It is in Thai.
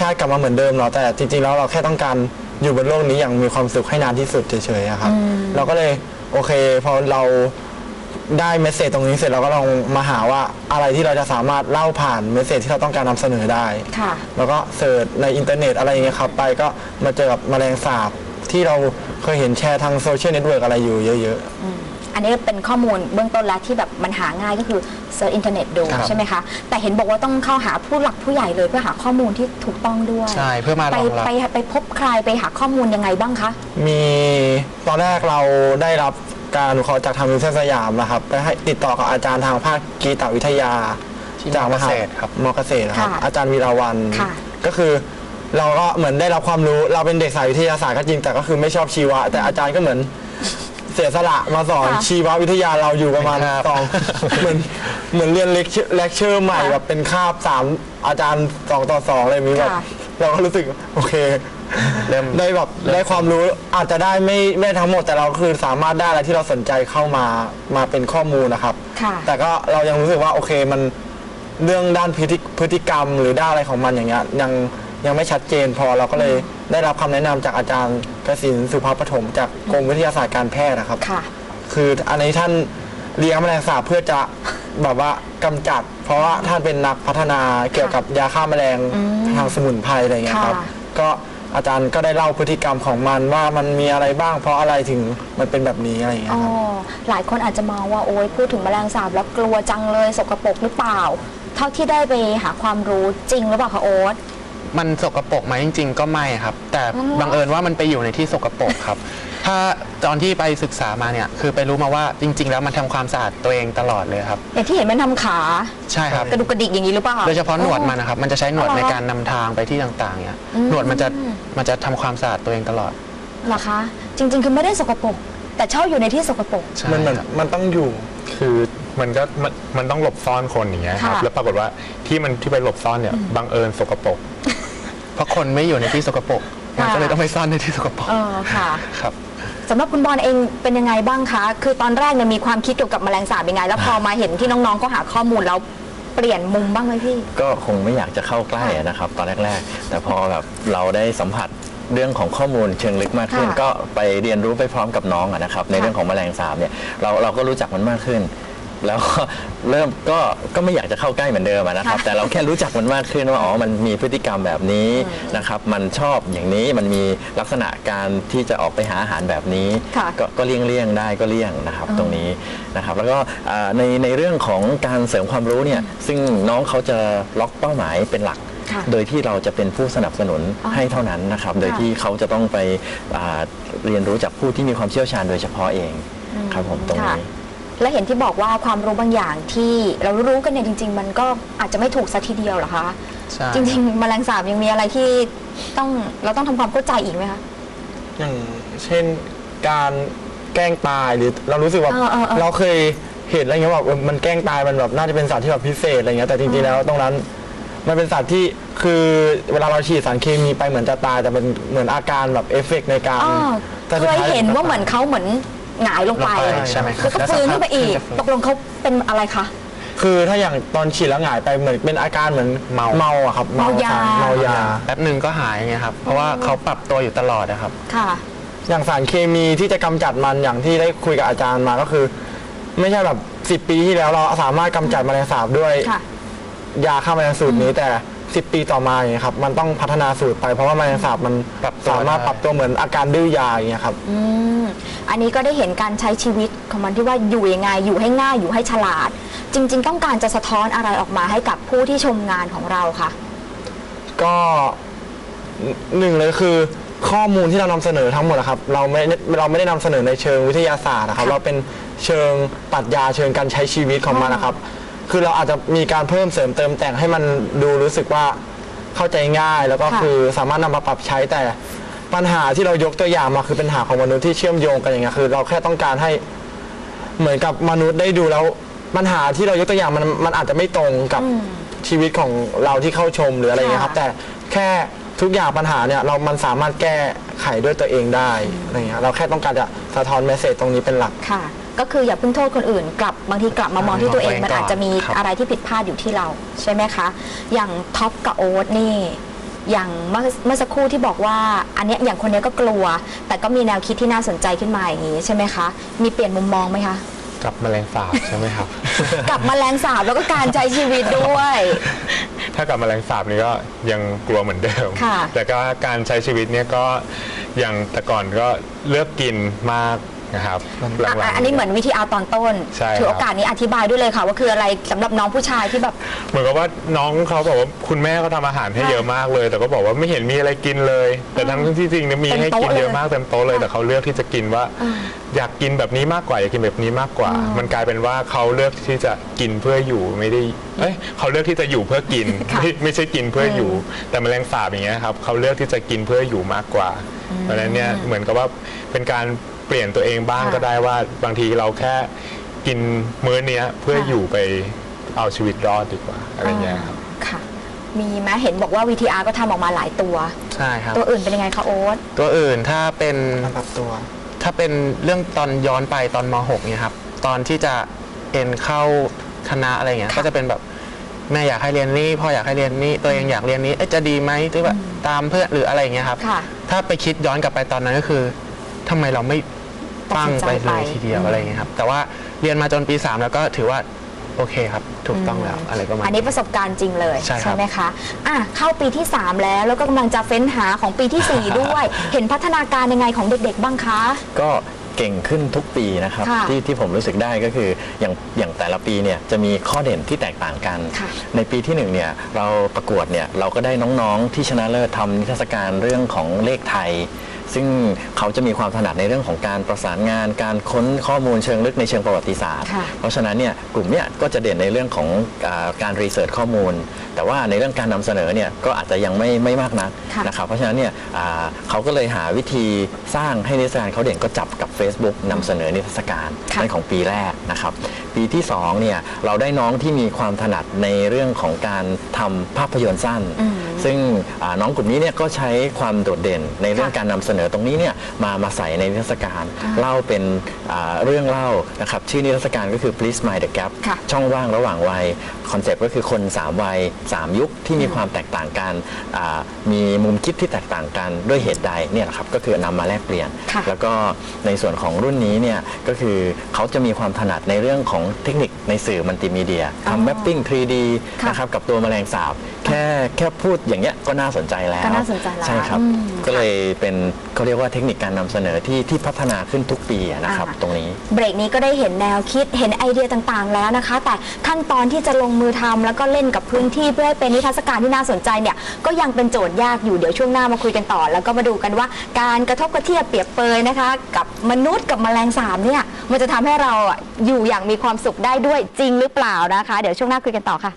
ชาติกลับมาเหมือนเดิมหรอกแต่จริงๆแล้วเราแค่ต้องการอยู่บนโลกนี้อย่างมีความสุขให้นานที่สุดเฉยๆอะครับ เราก็เลยโอเคพอเราได้เมสเซจตรงนี้เสร็จเราก็ลองมาหาว่าอะไรที่เราจะสามารถเล่าผ่านเมสเซจที่เราต้องการนำเสนอได้ ค่ะ แล้วก็เสิร์ชในอินเทอร์เน็ตอะไรอย่างเงี้ยครับไปก็มาเจอกับแมลงสาบที่เราเคยเห็นแชร์ทางโซเชียลเน็ตเวิร์กอะไรอยู่เยอะ อันนี้เป็นข้อมูลเบื้องต้นแล้วที่แบบมันหาง่ายก็คือเซิร์ชอินเทอร์เน็ตดูครับ ใช่ไหมคะ แต่เห็นบอกว่าต้องเข้าหาผู้หลักผู้ใหญ่เลยเพื่อหาข้อมูลที่ถูกต้องด้วย ใช่เพื่อมารไปองรับ ไปไปพบใครไปหาข้อมูลยังไงบ้างคะๆมีตอนแรกเราได้รับการอนุเคราะห์จากทางมิวเซียมสยามนะครับไปให้ติดต่อกับอาจารย์ทางภาคกีตวิทยาที่จากมหาเกษตรครับมเกษตรนะครับ ค่ะอาจารย์วีราวันค่ะ ก็คือ เราก็เหมือนได้รับความรู้เราเป็นเด็กสายวิทยาศาสตร์ก็จริงแต่ก็คือไม่ชอบชีวะ แต่อาจารย์ก็เหมือน เสียสละมาสอนค่ะ ชีววิทยาเราอยู่ประมาณครับ สองเหมือนเหมือนเรียนเลคเชอร์เลคเชอร์ใหม่ค่ะแบบเป็นคาบสามอาจารย์สองต่อสองอะไรแบบนี้แบบค่ะ เราก็รู้สึกโอเค เริ่ม ได้แบบได้ความรู้อาจจะได้ไม่ไม่ทั้งหมดแต่เราคือสามารถได้อะไรที่เราสนใจเข้ามามาเป็นข้อมูลนะครับ ค่ะ แต่ก็เรายังรู้สึกว่าโอเคมันเรื่องด้านพฤติพฤติกรรมหรือด้านอะไรของมันอย่างเงี้ยยัง ยังไม่ชัดเจนพอเราก็เลยได้รับคำแนะนำจากอาจารย์กสินสุภาพปฐมจากกรมวิทยาศาสตร์การแพทย์นะครับ ค่ะ คืออันนี้ท่านเลี้ยงแมลงสาบเพื่อจะแบบว่ากำจัด เพราะว่าท่านเป็นนักพัฒนาเกี่ยวกับยาฆ่าแมลงทางสมุนไพรอะไรอย่างเงี้ยครับ ค่ะ ก็อาจารย์ก็ได้เล่าพฤติกรรมของมันว่ามันมีอะไรบ้าง เพราะอะไรถึงมันเป็นแบบนี้อะไรอย่างเงี้อ๋ยอ ครับ หลายคนอาจจะมองว่าโอ๊ยพูดถึงแมลงสาบแล้วกลัวจังเลยสกปรกหรือเปล่า เท่าที่ได้ไปหาความรู้จริงหรือเปล่าคะโอ๊ต มันสกปรกไหมจริง ๆ ก็ไม่ครับ แต่อ๋อบังเอิญว่ามันไปอยู่ในที่สกปรกครับ ถ้าตอนที่ไปศึกษามาเนี่ย คือไปรู้มาว่าจริง ๆ แล้วมันทำความสะอาดตัวเองตลอดเลยครับ อย่างที่เห็นมันทำขา ใช่ครับ กระดุกกระดิกอย่างนี้หรือเปล่าโดยเฉพาะหนวดมันนะครับ มันจะใช้หนวดอ๋อในการนำทางไปที่ต่างๆเนี่ยอืมหนวดมันจะมันจะทำความสะอาดตัวเองตลอดเหรอคะ จริง ๆ คือไม่ได้สกปรก แต่ชอบอยู่ในที่สกปรก ใช่มันเหมือนครับ มันต้องอยู่ คือมันก็มันมันต้องหลบซ่อนคนอย่างเงี้ยครับค่ะ แล้วปรากฏว่าที่มันที่ไปหลบซ่อนเนี่ยบังเอิญสกปรกเพ ราะคนไม่อยู่ในที่สกปรกมันก็เลยต้องไปซ่อนในที่สกปรกเออค่ะ ครับสำหรับคุณบอลเองเป็นยังไงบ้างคะ คือตอนแรกเนี่ยมีความคิดเกี่ยวกับแมลงสาบยังไง แล้วพอมาเห็นที่น้องๆก็หาข้อมูลแล้วเปลี่ยนมุมบ้างไหมพี่ ก็คงไม่อยากจะเข้าใกล้อะนะครับ ตอนแรกๆ แต่พอแบบเราได้สัมผัสเรื่องของข้อมูลเชิงลึกมากขึ้น ค่ะก็ไปเรียนรู้ไปพร้อมกับน้องอะนะครับ ในค่ะเรื่องของแมลงสาบเนี่ยเราเราก็รู้จักมันมากขึ้น แล้วก็เริ่มก็ก็ไม่อยากจะเข้าใกล้เหมือนเดิมอะนะครับค่ะแต่เราแค่รู้จักมันมากขึ้นว่าอ๋อมันมีพฤติกรรมแบบนี้นะครับมันชอบอย่างนี้มันมีลักษณะการที่จะออกไปหาอาหารแบบนี้ ค่ะ ก็ก็เลี่ยงเลี่ยงได้ก็เลี่ยงนะครับตรงนี้นะครับ แล้วก็อ่าในในเรื่องของการเสริมความรู้เนี่ยซึ่งน้องเขาจะล็อกเป้าหมายเป็นหลัก ค่ะโดยที่เราจะเป็นผู้สนับสนุนอ๋อให้เท่านั้นนะครับ โดยค่ะที่เขาจะต้องไปอ่าเรียนรู้จากผู้ที่มีความเชี่ยวชาญโดยเฉพาะเองครับผมตรงค่ะนี้ และเห็นที่บอกว่าความรู้บางอย่างที่เรารู้กันเนี่ยจริง ๆ มันก็อาจจะไม่ถูกซะทีเดียวเหรอคะใช่จริงๆแมลงสาบยังมีอะไรที่ต้องเราต้องทำความเข้าใจอีกไหมคะ อย่างเช่นการแกล้งตายหรือเรารู้สึกว่าเออเออเออ เราเคยเห็นอะไรเงี้ยแบบเออมันแกล้งตายมันแบบน่าจะเป็นสัตว์ที่แบบพิเศษอะไรเงี้ยแต่จริงๆแล้วตรงนั้น มันเป็นสัตว์ที่คือเวลาเราฉีดสารเคมีไปเหมือนจะตายแต่เป็นเหมือนอาการแบบเอฟเฟกต์ในการอ๋อแต่เคสุดยท้เห็นว่าเหมือนเขาเหมือน หงายลงไปลงไปใช่ไหมครับแล้วก็ฟื้นขึ้นไปอีก แล้วสักพัก ตกลงเขาเป็นอะไรคะ คือถ้าอย่างตอนฉีดแล้วหงายไปเหมือนเป็นอาการเหมือนเมา เมาอะครับเมายา เมายา แป๊บหนึ่งก็หายไงครับ เพราะว่าเขาปรับตัวอยู่ตลอดนะครับ ค่ะ อย่างสารเคมีที่จะกำจัดมันอย่างที่ได้คุยกับอาจารย์มาก็คือ ไม่ใช่แบบ 10 ปีที่แล้วเราสามารถกำจัดแมลงสาบด้วย ค่ะ ยาฆ่าแมลงสูตรนี้แต่ 10 ปีต่อมาอย่างเงี้ยครับมันต้องพัฒนาสูตรไป เพราะว่าแมลงสาบมันปรับตัวสามารถได้ ปรับตัวเหมือนอาการดื้อยาอย่างเงี้ยครับ อืมอันนี้ก็ได้เห็นการใช้ชีวิตของมันที่ว่าอยู่ยังไง อยู่ให้ง่ายอยู่ให้ฉลาด จริง ๆ ต้องการจะสะท้อนอะไรออกมาให้กับผู้ที่ชมงานของเราค่ะ ก็หนึ่งเลยคือข้อมูลที่เรานำเสนอทั้งหมดนะครับเราไม่เราไม่ได้นำเสนอในเชิงวิทยาศาสตร์นะครับค่ะเราเป็นเชิงปรัชญาเชิงการใช้ชีวิตของมันนะครับ คือเราอาจจะมีการเพิ่มเสริมเติมแต่งให้มันดูรู้สึกว่าเข้าใจง่ายแล้วก็ค่ะคือสามารถนำมาปรับใช้แต่ปัญหาที่เรายกตัวอย่างมาคือปัญหาของมนุษย์ที่เชื่อมโยงกันอย่างเงี้ยคือ เราแค่ต้องการให้เหมือนกับมนุษย์ได้ดูแล้วปัญหาที่เรายกตัวอย่างมันมันอาจจะไม่ตรงกับชีวิตของเราที่เข้าชมหรืออะไรเงี้ยครับ ค่ะ แต่แค่ทุกอย่างปัญหาเนี่ยเรามันสามารถแก้ไขด้วยตัวเองได้อะไรเงี้ยเราแค่ต้องการจะสะท้อนเมสเซจตรงนี้เป็นหลัก ค่ะ ก็คืออย่าเพิ่งโทษคนอื่น กลับบางทีกลับมามองที่ตัวเองมองตัวเองมันอาจจะมีก่อนครับอะไรที่ผิดพลาดอยู่ที่เราใช่ไหมคะ อย่างท็อปกับโอ๊ตนี่อย่างเมื่อเมื่อสักครู่ที่บอกว่าอันเนี้ยอย่างคนเนี้ยก็กลัว แต่ก็มีแนวคิดที่น่าสนใจขึ้นมาอย่างนี้ใช่ไหมคะ มีเปลี่ยนมุมมองไหมคะกับแมลงสาบใช่ไหมครับ กับแมลงสาบแล้วก็การใช้ชีวิตด้วย ถ้ากับแมลงสาบนี่ก็ยังกลัวเหมือนเดิมค่ะแต่ก็การใช้ชีวิตเนี่ยก็อย่างแต่ก่อนก็เลือกกินมาก นะครับหอะลัอะงๆ อันนี้เหมือนวิธีอาตอนต้นใช่ครับถือโอกาสนี้อธิบายด้วยเลยค่ะ ว่าคืออะไรสำหรับน้องผู้ชายที่แบบ เหมือนกับว่าน้องเขาบอกว่าคุณแม่เขาทำอาหารให้เยอะมากเลย แต่ก็บอกว่าไม่เห็นมีอะไรกินเลย แต่ทั้งที่จริงเนี่ยมีเต็มให้โต๊ะกินเยอะเลยมากเต็มโต๊ะเลยค่ะแต่เขาเลือกที่จะกินว่า อยากกินแบบนี้มากกว่าอยากกินแบบนี้มากกว่า มันกลายเป็นว่าเขาเลือกที่จะกินเพื่ออยู่ไม่ได้เอ้ยเขาเลือกที่จะอยู่เพื่อกินค่ะไม่ไม่ใช่กินเพื่ออยู่ แต่แมลงสาบอย่างเงี้ยครับเขาเลือกที่จะกินเพื่ออยู่มากกว่าเพราะฉะนั้นเนี่ยเหมือนกับว่าเป็นการ เปลี่ยนตัวเองบ้างค่ะก็ได้ว่าบางทีเราแค่กินมื้อเนี้ยเพื่อค่ะอยู่ไปเอาชีวิตรอดดีกว่าอะไรเงี้ยครับค่ะ มีไหมเห็นบอกว่า VTR ก็ทำออกมาหลายตัว ใช่ครับ ตัวอื่นเป็นยังไงคะโอ๊ต ตัวอื่นถ้าเป็นการปรับตัว ถ้าเป็นเรื่องตอนย้อนไปตอนม .6 เนี่ยครับ ตอนที่จะเอ็นเข้าคณะอะไรเงี้ยค่ะก็จะเป็นแบบแม่อยากให้เรียนนี่พ่ออยากให้เรียนนี่ตัวเองอยากเรียนนี้เอ๊ะจะดีไหมหรือแบบตามเพื่อนหรืออะไรอย่างเงี้ยครับ ค่ะ ถ้าไปคิดย้อนกลับไปตอนนั้นก็คือทำไมเราไม่ ปั้งไปตัดสินใจเลยไปทีเดียวอืมอะไรอย่างเงี้ยครับแต่ว่าเรียนมาจนปี 3 แล้วก็ถือว่าโอเคครับ ถูกต้องแล้วอะไรประมาณอันนี้ประสบการณ์จริงเลยใช่ครับไหมคะอะเข้าปีที่ 3 แล้วแล้วก็กำลังจะเฟ้นหาของปีที่ 4 ด้วย เห็นพัฒนาการยังไงของเด็ก ๆ บ้างคะ ก็เก่งขึ้นทุกปีนะครับค่ะที่ที่ผมรู้สึกได้ก็คืออย่างอย่างแต่ละปีเนี่ยจะมีข้อเด่นที่แตกต่างกันค่ะในปีที่หนึ่งเนี่ยเราประกวดเนี่ยเราก็ได้น้องๆที่ชนะเลิศทำนิทรรศการเรื่องของเลขไทย ซึ่งเขาจะมีความถนัดในเรื่องของการประสานงาน การค้นข้อมูลเชิงลึกในเชิงประวัติศาสตร์ค่ะเพราะฉะนั้นเนี่ยกลุ่มเนี่ยก็จะเด่นในเรื่องของอาการรีเสิร์ชข้อมูล แต่ว่าในเรื่องการนำเสนอเนี่ยก็อาจจะยังไม่ไม่มากนักค่ะนะครับเพราะฉะนั้นเนี่ยอ่าเขาก็เลยหาวิธีสร้างให้นิทรรศการเขาเด่นก็จับกับ Facebook นำเสนอนิทรรศการค่ะนั่นของปีแรกนะครับปีที่2เนี่ยเราได้น้องที่มีความถนัดในเรื่องของการทำภาพยนตร์สั้นอืมซึ่งอ่าน้องกลุ่มนี้เนี่ยก็ใช้ความโดดเด่นในเรื่องค่ะการนำเสนอตรงนี้เนี่ยมามาใส่ในนิทรรศการเล่าเป็นอ่าเรื่องเล่านะครับชื่อนิทรรศการก็คือ Please Mind the Gap ค่ะ ช่องว่างระหว่างวัยคอนเซปต์ก็คือคน 3 วัย 3 ยุคที่มีความแตกต่างกันอ่ามีมุมคิดที่แตกต่างกันด้วยเหตุใดเนี่ยแหละครับก็คือนำมาแลกเปลี่ยน ค่ะ แล้วก็ในส่วนของรุ่นนี้เนี่ยก็คือเขาจะมีความถนัดในเรื่องของเทคนิคในสื่อมัลติมีเดียอ๋อทำแมปปิ้ง 3D ค่ะนะครับกับตัวแมลงสาบ แค่แค่พูดอย่างเงี้ยก็น่าสนใจแล้ว ก็น่าสนใจแล้วใช่ครับ อืม ก็เลยเป็นเขาเรียกว่าเทคนิคการนำเสนอที่ที่พัฒนาขึ้นทุกปีอะนะครับอ่า ตรงนี้ เบรกนี้ก็ได้เห็นแนวคิดเห็นไอเดียต่างๆ แล้วนะคะ แต่ขั้นตอนที่จะลงมือทำแล้วก็เล่นกับพื้นที่เพื่อให้เป็นนิทรรศการที่น่าสนใจเนี่ยก็ยังเป็นโจทย์ยากอยู่เดี๋ยวช่วงหน้ามาคุยกันต่อ แล้วก็มาดูกันว่าการกระทบกระเทียบเปรียบเปยนะคะ กับมนุษย์กับแมลงสาบเนี่ย มันจะทำให้เราอะอยู่อย่างมีความสุขได้ด้วยจริงหรือเปล่านะคะ เดี๋ยวช่วงหน้าคุยกันต่อค่ะ